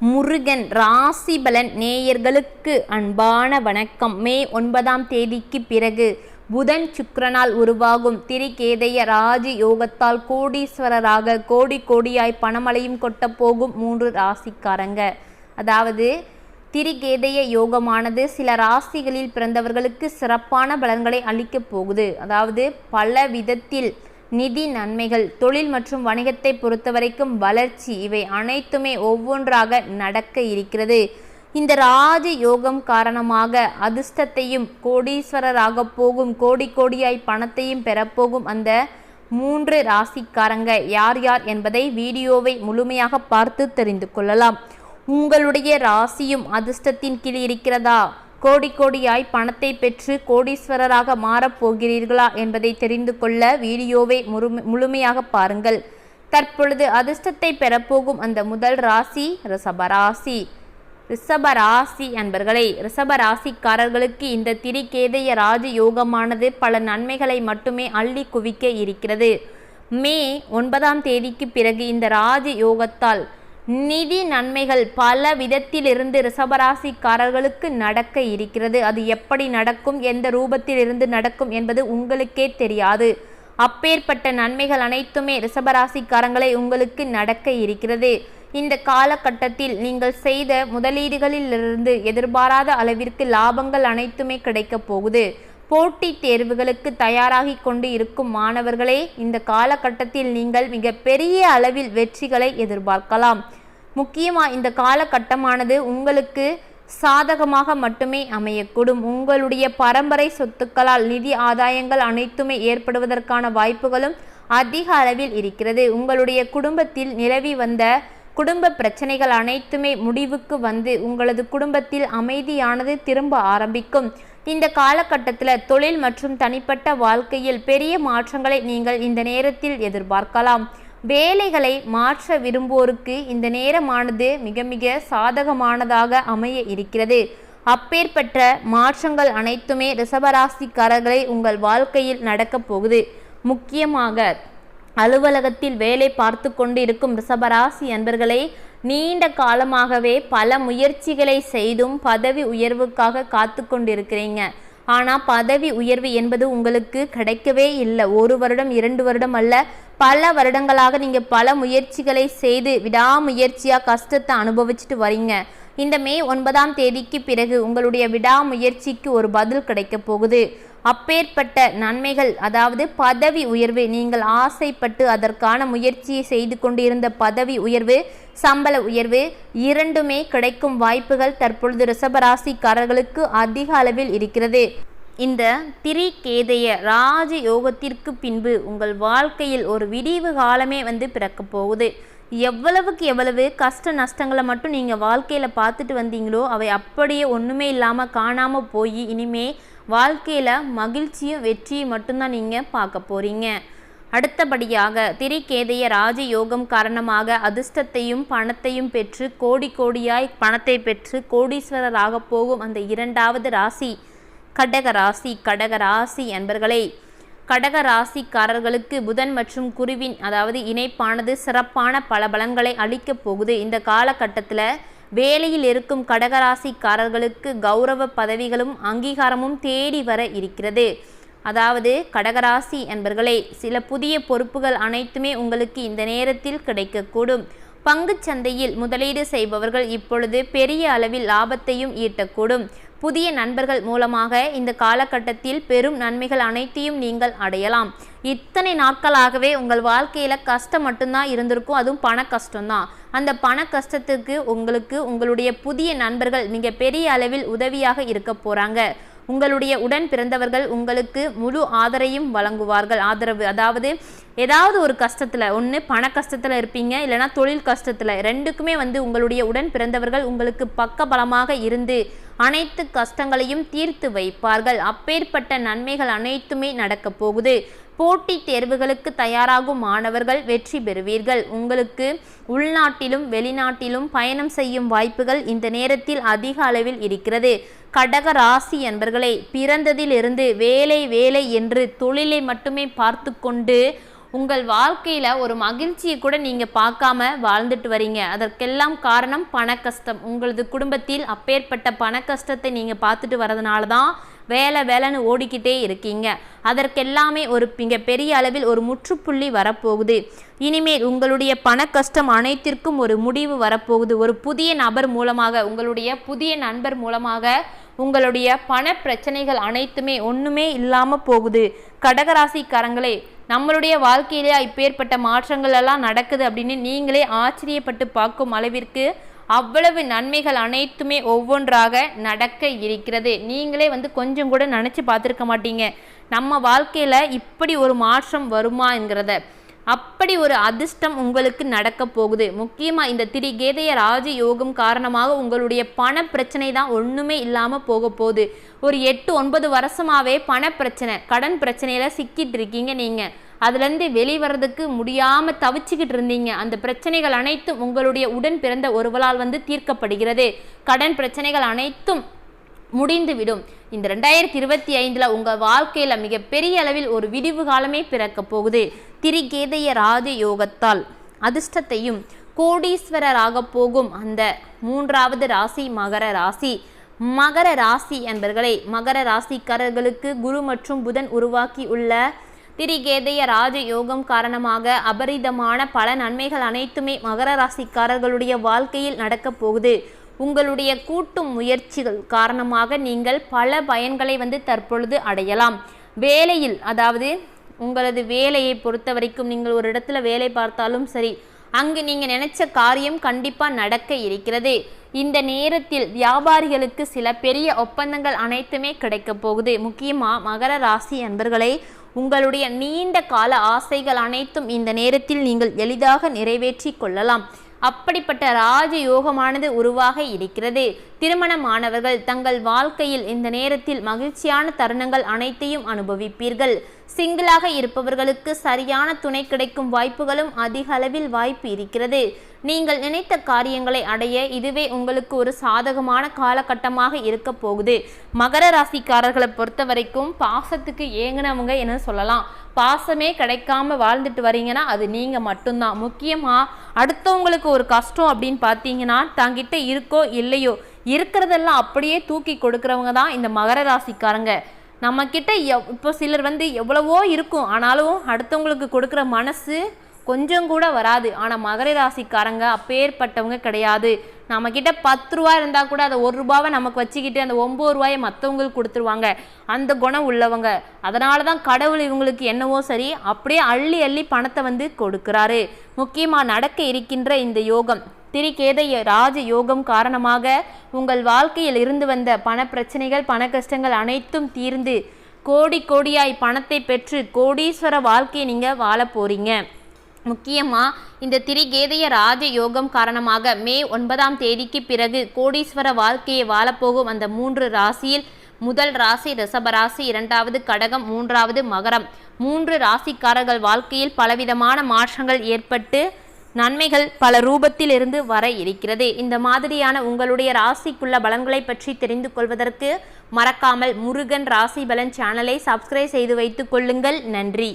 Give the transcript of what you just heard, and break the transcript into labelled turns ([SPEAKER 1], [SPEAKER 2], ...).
[SPEAKER 1] முருகன் ராசி பலன் நேயர்களுக்கு அன்பான வணக்கம். மே ஒன்பதாம் தேதிக்கு பிறகு புதன் சுக்கரனால் உருவாகும் திரிகேதைய ராஜ யோகத்தால் கோடீஸ்வரராக கோடி கோடியாய் பணமலையும் கொட்டப் போகும் மூன்று ராசிக்காரங்க. அதாவது திரிகேதைய யோகமானது சில ராசிகளில் பிறந்தவர்களுக்கு சிறப்பான பலன்களை அளிக்கப் போகுது. அதாவது பல விதத்தில் நிதி நன்மைகள் தொழில் மற்றும் வணிகத்தை பொறுத்தவரைக்கும் வளர்ச்சி இவை அனைத்துமே ஒவ்வொன்றாக நடக்க இருக்கிறது. இந்த ராஜ யோகம் காரணமாக அதிர்ஷ்டத்தையும் கோடீஸ்வரராக போகும் கோடி கோடியாய் பணத்தையும் பெறப்போகும் அந்த மூன்று ராசிக்காரங்க யார் யார் என்பதை வீடியோவை முழுமையாக பார்த்து தெரிந்து கொள்ளலாம். உங்களுடைய ராசியும் அதிர்ஷ்டத்தின் கீழ் இருக்கிறதா? கோடி கோடியாய் பணத்தை பெற்று கோடீஸ்வரராக மாறப் போகிறீர்களா என்பதை தெரிந்து கொள்ள வீடியோவை முழுமையாக பாருங்கள். தற்பொழுது அதிர்ஷ்டத்தை பெறப்போகும் அந்த முதல் ராசி ரிஷபராசி. ரிஷபராசி அன்பர்களே இந்த திரிகேதைய ராஜ யோகமானது பல நன்மைகளை மட்டுமே அள்ளி குவிக்க இருக்கிறது. மே ஒன்பதாம் தேதிக்கு பிறகு இந்த ராஜயோகத்தால் யோகத்தால் நிதி நன்மைகள் பல விதத்திலிருந்து ரிசபராசிக்காரர்களுக்கு நடக்க இருக்கிறது. அது எப்படி நடக்கும் எந்த ரூபத்திலிருந்து நடக்கும் என்பது உங்களுக்கே தெரியாது. அப்பேற்பட்ட நன்மைகள் அனைத்துமே ரிசபராசிக்காரங்களை உங்களுக்கு நடக்க இருக்கிறது. இந்த காலகட்டத்தில் நீங்கள் செய்த முதலீடுகளிலிருந்து எதிர்பாராத அளவிற்கு லாபங்கள் அனைத்துமே கிடைக்கப் போகுது. போட்டி தேர்வுகளுக்கு தயாராகி கொண்டு இருக்கும் மாணவர்களே இந்த காலகட்டத்தில் நீங்கள் மிக பெரிய அளவில் வெற்றிகளை எதிர்பார்க்கலாம். முக்கியமாக இந்த காலகட்டமானது உங்களுக்கு சாதகமாக மட்டுமே அமையக்கூடும். உங்களுடைய பரம்பரை சொத்துக்களால் நிதி ஆதாயங்கள் அனைத்துமே ஏற்படுவதற்கான வாய்ப்புகளும் அதிக அளவில் இருக்கிறது. உங்களுடைய குடும்பத்தில் நிலவி வந்த குடும்ப பிரச்சனைகள் அனைத்துமே முடிவுக்கு வந்து உங்களது குடும்பத்தில் அமைதியானது திரும்ப ஆரம்பிக்கும். இந்த காலகட்டத்தில் தொழில் மற்றும் தனிப்பட்ட வாழ்க்கையில் பெரிய மாற்றங்களை நீங்கள் இந்த நேரத்தில் எதிர்பார்க்கலாம். வேலைகளை மாற்ற விரும்புவோருக்கு இந்த நேரமானது மிக மிக சாதகமானதாக அமைய இருக்கிறது. அப்பேற்பட்ட மாற்றங்கள் அனைத்துமே ரிசபராசிக்காரர்களை உங்கள் வாழ்க்கையில் நடக்கப் போகுது. முக்கியமாக அலுவலகத்தில் வேலை பார்த்து கொண்டு இருக்கும் ரிஷபராசி அன்பர்களை நீண்ட காலமாகவே பல முயற்சிகளை செய்தும் பதவி உயர்வுக்காக காத்து கொண்டிருக்கிறீங்க. ஆனால் பதவி உயர்வு என்பது உங்களுக்கு கிடைக்கவே இல்லை. ஒரு வருடம் இரண்டு வருடம் அல்ல. பல வருடங்களாக நீங்கள் பல முயற்சிகளை செய்து விடாமுயற்சியாக கஷ்டத்தை அனுபவிச்சுட்டு வரீங்க. இந்த மே ஒன்பதாம் தேதிக்கு பிறகு உங்களுடைய விடாமுயற்சிக்கு ஒரு பதில் கிடைக்க போகுது. அப்பேற்பட்ட நன்மைகள் அதாவது பதவி உயர்வு. நீங்கள் ஆசைப்பட்டு அதற்கான முயற்சியை செய்து கொண்டிருந்த பதவி உயர்வு சம்பள உயர்வு இரண்டுமே கிடைக்கும் வாய்ப்புகள் தற்பொழுது ரிஷபராசிக்காரர்களுக்கு அதிக அளவில் இருக்கிறது. இந்த திரிகேதைய ராஜ யோகத்திற்கு பின்பு உங்கள் வாழ்க்கையில் ஒரு விடிவு காலமே வந்து பிறக்கப் போகுது. எவ்வளவுக்கு எவ்வளவு கஷ்ட நஷ்டங்களை மட்டும் நீங்கள் வாழ்க்கையில் பார்த்துட்டு வந்தீங்களோ அவை அப்படியே ஒன்றுமே இல்லாமல் காணாமல் போய் இனிமே வாழ்க்கையில் மகிழ்ச்சியும் வெற்றியும் மட்டும்தான் நீங்கள் பார்க்க போகிறீங்க அடுத்தபடியாக திரிகேதைய ராஜயோகம் காரணமாக அதிர்ஷ்டத்தையும் பணத்தையும் பெற்று கோடி கோடியாய் பணத்தை பெற்று கோடீஸ்வரராக போகும் அந்த இரண்டாவது ராசி கடக ராசி கடக ராசி என்பர்களே கடக ராசிக்காரர்களுக்கு புதன் மற்றும் குருவின் அதாவது இணைப்பானது சிறப்பான பல பலன்களை அளிக்கப் போகுது. இந்த காலகட்டத்தில் வேலையில் இருக்கும் கடகராசிக்காரர்களுக்கு கௌரவ பதவிகளும் அங்கீகாரமும் தேடி வர இருக்கிறது. அதாவது கடகராசி என்பர்களே சில புதிய பொறுப்புகள் அனைத்துமே உங்களுக்கு இந்த நேரத்தில் கிடைக்கக்கூடும். சந்தையில் முதலீடு செய்பவர்கள் இப்பொழுது பெரிய அளவில் லாபத்தையும் ஈட்டக்கூடும். புதிய நண்பர்கள் மூலமாக இந்த காலகட்டத்தில் பெரும் நன்மைகள் அனைத்தையும் நீங்கள் அடையலாம். இத்தனை நாட்களாகவே உங்கள் வாழ்க்கையில் கஷ்டம் மட்டும்தான் இருந்திருக்கும் அதுவும் பண கஷ்டம்தான். அந்த பண கஷ்டத்துக்கு உங்களுக்கு உங்களுடைய புதிய நண்பர்கள் மிக பெரிய அளவில் உதவியாக இருக்க போகிறாங்க உங்களுடைய உடன் பிறந்தவர்கள் உங்களுக்கு முழு ஆதரையும் வழங்குவார்கள். ஆதரவு அதாவது ஏதாவது ஒரு கஷ்டத்தில் ஒன்று பண கஷ்டத்தில் இருப்பீங்க இல்லைனா தொழில் கஷ்டத்தில் ரெண்டுக்குமே வந்து உங்களுடைய உடன் பிறந்தவர்கள் உங்களுக்கு பக்க பலமாக இருந்து அனைத்து கஷ்டங்களையும் தீர்த்து வைப்பார்கள். அப்பேற்பட்ட நன்மைகள் அனைத்துமே நடக்கப் போகுது. போட்டித் தேர்வுகளுக்கு தயாராகும் மாணவர்கள் வெற்றி பெறுவீர்கள். உங்களுக்கு உள்நாட்டிலும் வெளிநாட்டிலும் பயணம் செய்யும் வாய்ப்புகள் இந்த நேரத்தில் அதிக அளவில் இருக்கிறது. கடக ராசி என்பர்களே பிறந்ததிலிருந்து வேலை வேலை என்று தொழிலை மட்டுமே பார்த்து கொண்டு உங்கள் வாழ்க்கையில் ஒரு மகிழ்ச்சியை கூட நீங்கள் பார்க்காம வாழ்ந்துட்டு வரீங்க. அதற்கெல்லாம் காரணம் பண கஷ்டம் உங்களது குடும்பத்தில் அப்பேற்பட்ட பண கஷ்டத்தை நீங்கள் பார்த்துட்டு வரதுனால தான் வேலை வேலைன்னு ஓடிக்கிட்டே இருக்கீங்க. அதற்கெல்லாமே ஒரு மிக பெரிய அளவில் ஒரு முற்றுப்புள்ளி வரப்போகுது. இனிமேல் உங்களுடைய பண கஷ்டம் அனைத்திற்கும் ஒரு முடிவு வரப்போகுது. ஒரு புதிய நபர் மூலமாக உங்களுடைய புதிய நண்பர் மூலமாக உங்களுடைய பண பிரச்சனைகள் அனைத்துமே ஒன்றுமே இல்லாமல் போகுது. கடகராசிக்காரங்களே நம்மளுடைய வாழ்க்கையிலே இப்பேற்பட்ட மாற்றங்கள் எல்லாம் நடக்குது அப்படின்னு நீங்களே ஆச்சரியப்பட்டு பார்க்கும் அளவிற்கு அவ்வளவு நன்மைகள் அனைத்துமே ஒவ்வொன்றாக நடக்க இருக்கிறது. நீங்களே வந்து கொஞ்சம் கூட நினச்சி பார்த்துருக்க மாட்டீங்க. நம்ம வாழ்க்கையில் இப்படி ஒரு மாற்றம் வருமா என்கிறத. அப்படி ஒரு அதிர்ஷ்டம் உங்களுக்கு நடக்க போகுது. முக்கியமாக இந்த திரிகேதைய ராஜ யோகம் காரணமாக உங்களுடைய பண பிரச்சனை தான் ஒன்றுமே இல்லாமல் போக போகுது. ஒரு எட்டு ஒன்பது வருஷமாகவே பண பிரச்சனை கடன் பிரச்சனையில் சிக்கிட்டு இருக்கீங்க நீங்கள் அதுலேருந்து வெளிவரதுக்கு முடியாமல் தவிச்சுக்கிட்டு இருந்தீங்க. அந்த பிரச்சனைகள் அனைத்தும் உங்களுடைய உடன் பிறந்த ஒருவளால் வந்து தீர்க்கப்படுகிறது. கடன் பிரச்சனைகள் அனைத்தும் முடிந்துவிடும். இந்த ரெண்டாயிரத்தி இருபத்தி ஐந்தில் உங்கள் வாழ்க்கையில் மிகப்பெரிய அளவில் ஒரு விடிவு காலமே பிறக்க போகுது. திரிகேதைய ராஜ யோகத்தால் அதிர்ஷ்டத்தையும் கோடீஸ்வரராக போகும் அந்த மூன்றாவது ராசி மகர ராசி. மகர ராசி என்பர்களை மகர ராசிக்காரர்களுக்கு குரு மற்றும் புதன் உருவாக்கி உள்ள திரிகேதைய ராஜ யோகம் காரணமாக அபரிதமான பல நன்மைகள் அனைத்துமே மகர ராசிக்காரர்களுடைய வாழ்க்கையில் நடக்கப் போகுது. உங்களுடைய கூட்டு முயற்சிகள் காரணமாக நீங்கள் பல பயன்களை வந்து தற்பொழுது அடையலாம். வேலையில் அதாவது உங்களது வேலையை பொறுத்த வரைக்கும் நீங்கள் ஒரு இடத்துல வேலை பார்த்தாலும் சரி அங்கு நீங்கள் நினைச்ச காரியம் கண்டிப்பாக நடக்க இருக்கிறது. இந்த நேரத்தில் வியாபாரிகளுக்கு சில பெரிய ஒப்பந்தங்கள் அனைத்துமே கிடைக்க போகுது. முக்கியமாக மகர ராசி அன்பர்களை உங்களுடைய நீண்ட கால ஆசைகள் அனைத்தும் இந்த நேரத்தில் நீங்கள் எளிதாக நிறைவேற்றி கொள்ளலாம். அப்படிப்பட்ட ராஜ யோகமானது உருவாக இருக்கிறது. திருமணமானவர்கள் தங்கள் வாழ்க்கையில் இந்த நேரத்தில் மகிழ்ச்சியான தருணங்கள் அனைத்தையும் அனுபவிப்பீர்கள். சிங்கிளாக இருப்பவர்களுக்கு சரியான துணை கிடைக்கும் வாய்ப்புகளும் அதிக அளவில் வாய்ப்பு இருக்கிறது. நீங்கள் நினைத்த காரியங்களை அடைய இதுவே உங்களுக்கு ஒரு சாதகமான காலகட்டமாக இருக்க போகுது. மகர ராசிக்காரர்களை பொறுத்த வரைக்கும் பாசத்துக்கு ஏங்கினவங்க என்ன சொல்லலாம். பாசமே கிடைக்காம வாழ்ந்துட்டு வரீங்கன்னா அது நீங்கள் மட்டும்தான். முக்கியமாக அடுத்தவங்களுக்கு ஒரு கஷ்டம் அப்படின்னு பார்த்தீங்கன்னா தங்கிட்ட இருக்கோ இல்லையோ இருக்கிறதெல்லாம் அப்படியே தூக்கி கொடுக்குறவங்க தான் இந்த மகர ராசிக்காரங்க. நம்மக்கிட்ட எவ் இப்போ சிலர் வந்து எவ்வளவோ இருக்கும். ஆனாலும் அடுத்தவங்களுக்கு கொடுக்குற மனசு கொஞ்சம் கூட வராது. ஆனால் மகர ராசிக்காரங்க அப்பேற்பட்டவங்க கிடையாது. நம்மக்கிட்ட பத்து ரூபா இருந்தால் கூட அதை ஒரு ரூபாவை நமக்கு வச்சுக்கிட்டு அந்த ஒம்பது ரூபாயை மற்றவங்களுக்கு கொடுத்துருவாங்க. அந்த குணம் உள்ளவங்க. அதனால தான் கடவுள் இவங்களுக்கு என்னவோ சரி அப்படியே அள்ளி அள்ளி பணத்தை வந்து கொடுக்குறாரு. முக்கியமாக நடக்க இருக்கின்ற இந்த யோகம். திரிகேதைய ராஜ யோகம் காரணமாக உங்கள் வாழ்க்கையில் இருந்து வந்த பண பிரச்சனைகள் பண கஷ்டங்கள் அனைத்தும் தீர்ந்து கோடி கோடியாய் பணத்தை பெற்று கோடீஸ்வர வாழ்க்கையை நீங்கள் வாழ போகிறீங்க முக்கியமாக இந்த திரிகேதய ராஜ யோகம் காரணமாக மே ஒன்பதாம் தேதிக்கு பிறகு கோடீஸ்வர வாழ்க்கையை வாழப்போகும் அந்த மூன்று ராசியில் முதல் ராசி ரிஷபராசி இரண்டாவது கடகம் மூன்றாவது மகரம். மூன்று ராசிக்காரர்கள் வாழ்க்கையில் பலவிதமான மாற்றங்கள் ஏற்பட்டு நன்மைகள் பல ரூபத்திலிருந்து வர இருக்கிறது. இந்த மாதிரியான உங்களுடைய ராசிக்குள்ள பலன்களை பற்றி தெரிந்து கொள்வதற்கு மறக்காமல் முருகன் ராசி பலன் சேனலை சப்ஸ்கிரைப் செய்து வைத்துக் கொள்ளுங்கள். நன்றி.